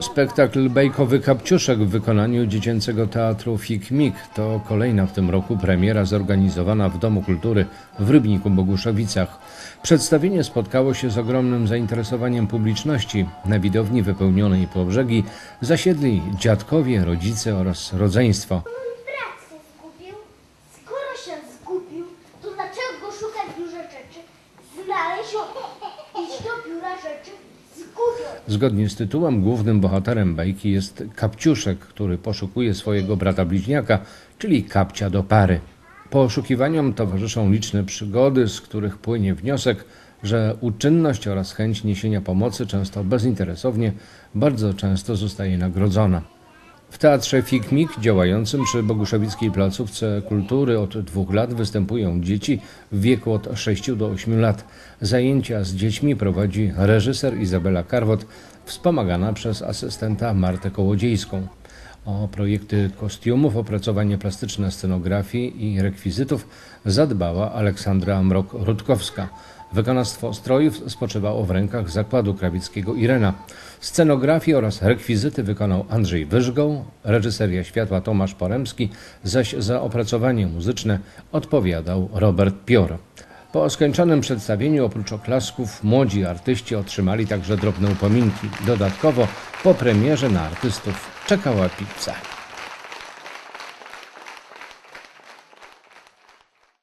Spektakl Bejkowy Kapciuszek w wykonaniu dziecięcego teatru Fik Mik to kolejna w tym roku premiera zorganizowana w Domu Kultury w Rybniku Boguszowicach. Przedstawienie spotkało się z ogromnym zainteresowaniem publiczności. Na widowni wypełnionej po brzegi zasiedli dziadkowie, rodzice oraz rodzeństwo. Znaleźć do biura rzeczy. Zgodnie z tytułem głównym bohaterem bajki jest Kapciuszek, który poszukuje swojego brata bliźniaka, czyli kapcia do pary. Poszukiwaniom towarzyszą liczne przygody, z których płynie wniosek, że uczynność oraz chęć niesienia pomocy, często bezinteresownie, bardzo często zostaje nagrodzona. W Teatrze Fikmik, działającym przy Boguszewickiej Placówce Kultury od dwóch lat, występują dzieci w wieku od 6 do 8 lat. Zajęcia z dziećmi prowadzi reżyser Izabela Karwot, wspomagana przez asystenta Martę Kołodziejską. O projekty kostiumów, opracowanie plastyczne scenografii i rekwizytów zadbała Aleksandra Mrok-Rutkowska. Wykonawstwo strojów spoczywało w rękach zakładu krawieckiego Irena. Scenografię oraz rekwizyty wykonał Andrzej Wyżgoł, reżyseria światła Tomasz Poremski, zaś za opracowanie muzyczne odpowiadał Robert Pior. Po skończonym przedstawieniu oprócz oklasków młodzi artyści otrzymali także drobne upominki. Dodatkowo po premierze na artystów czekała pizza.